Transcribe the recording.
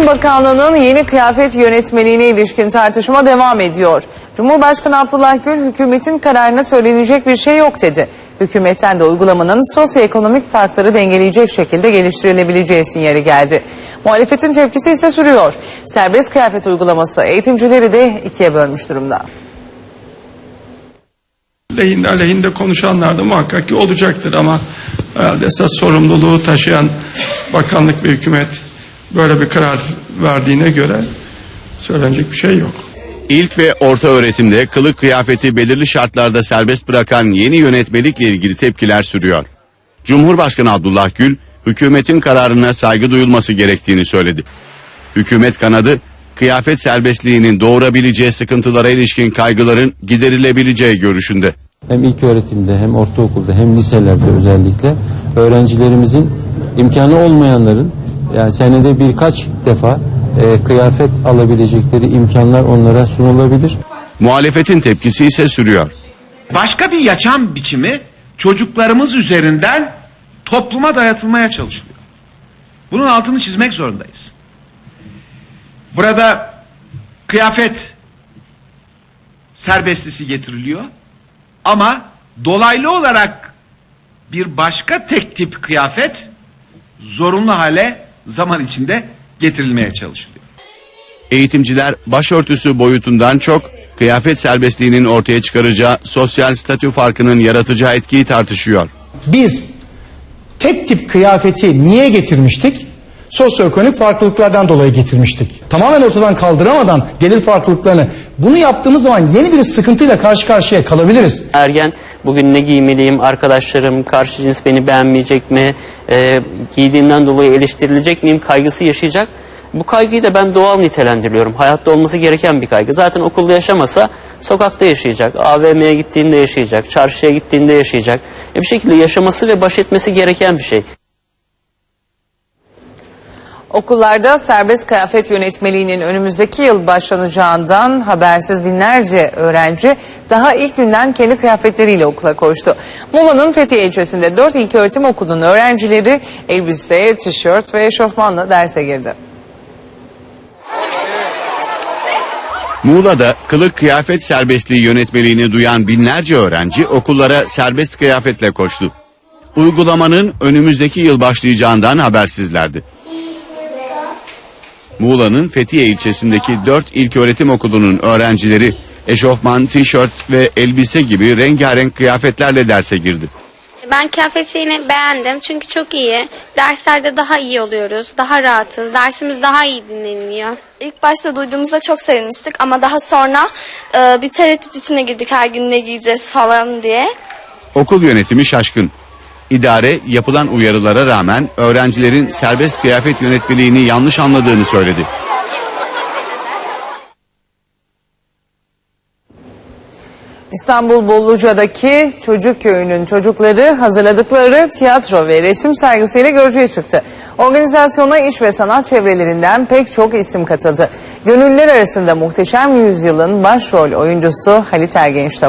Eğitim Bakanlığı'nın yeni kıyafet yönetmeliğine ilişkin tartışma devam ediyor. Cumhurbaşkanı Abdullah Gül hükümetin kararına söylenecek bir şey yok dedi. Hükümetten de uygulamanın sosyoekonomik farkları dengeleyecek şekilde geliştirilebileceği sinyali geldi. Muhalefetin tepkisi ise sürüyor. Serbest kıyafet uygulaması eğitimcileri de ikiye bölmüş durumda. lehinde aleyhinde konuşanlar da muhakkak ki olacaktır ama herhalde esas sorumluluğu taşıyan bakanlık ve hükümet böyle bir karar verdiğine göre söylenecek bir şey yok. İlk ve orta öğretimde kılık kıyafeti belirli şartlarda serbest bırakan yeni yönetmelikle ilgili tepkiler sürüyor. Cumhurbaşkanı Abdullah Gül, hükümetin kararına saygı duyulması gerektiğini söyledi. Hükümet kanadı, kıyafet serbestliğinin doğurabileceği sıkıntılara ilişkin kaygıların giderilebileceği görüşünde. hem ilk öğretimde hem ortaokulda hem liselerde özellikle öğrencilerimizin imkanı olmayanların yani senede birkaç defa e, kıyafet alabilecekleri imkanlar onlara sunulabilir. Muhalefetin tepkisi ise sürüyor. başka bir yaşam biçimi çocuklarımız üzerinden topluma dayatılmaya çalışılıyor. Bunun altını çizmek zorundayız. Burada kıyafet serbestlisi getiriliyor ama dolaylı olarak bir başka tek tip kıyafet zorunlu hale zaman içinde getirilmeye çalışılıyor. Eğitimciler başörtüsü boyutundan çok kıyafet serbestliğinin ortaya çıkaracağı sosyal statü farkının yaratacağı etkiyi tartışıyor. Biz tek tip kıyafeti niye getirmiştik? Sosyoekonomik farklılıklardan dolayı getirmiştik. Tamamen ortadan kaldıramadan gelir farklılıklarını bunu yaptığımız zaman yeni bir sıkıntıyla karşı karşıya kalabiliriz. Ergen bugün ne giymeliyim, arkadaşlarım, karşı cins beni beğenmeyecek mi, e, giydiğimden dolayı eleştirilecek miyim kaygısı yaşayacak. Bu kaygıyı da ben doğal nitelendiriyorum. Hayatta olması gereken bir kaygı. Zaten okulda yaşamasa sokakta yaşayacak, AVM'ye gittiğinde yaşayacak, çarşıya gittiğinde yaşayacak. E bir şekilde yaşaması ve baş etmesi gereken bir şey. Okullarda serbest kıyafet yönetmeliğinin önümüzdeki yıl başlanacağından habersiz binlerce öğrenci daha ilk günden kendi kıyafetleriyle okula koştu. Muğla'nın Fethiye ilçesinde 4 ilköğretim okulunun öğrencileri elbise, tişört ve eşofmanla derse girdi. Muğla'da kılık kıyafet serbestliği yönetmeliğini duyan binlerce öğrenci okullara serbest kıyafetle koştu. Uygulamanın önümüzdeki yıl başlayacağından habersizlerdi. Muğla'nın Fethiye ilçesindeki 4 ilköğretim okulunun öğrencileri eşofman, tişört ve elbise gibi rengarenk kıyafetlerle derse girdi. Ben kıyafet şeyini beğendim çünkü çok iyi. Derslerde daha iyi oluyoruz, daha rahatız, dersimiz daha iyi dinleniliyor. İlk başta duyduğumuzda çok sevinmiştik ama daha sonra e, bir tereddüt içine girdik her gün ne giyeceğiz falan diye. Okul yönetimi şaşkın. İdare yapılan uyarılara rağmen öğrencilerin serbest kıyafet yönetmeliğini yanlış anladığını söyledi. İstanbul Bolluca'daki çocuk köyünün çocukları hazırladıkları tiyatro ve resim sergisiyle görücüye çıktı. Organizasyona iş ve sanat çevrelerinden pek çok isim katıldı. Gönüllüler arasında Muhteşem Yüzyıl'ın başrol oyuncusu Halit Ergenç de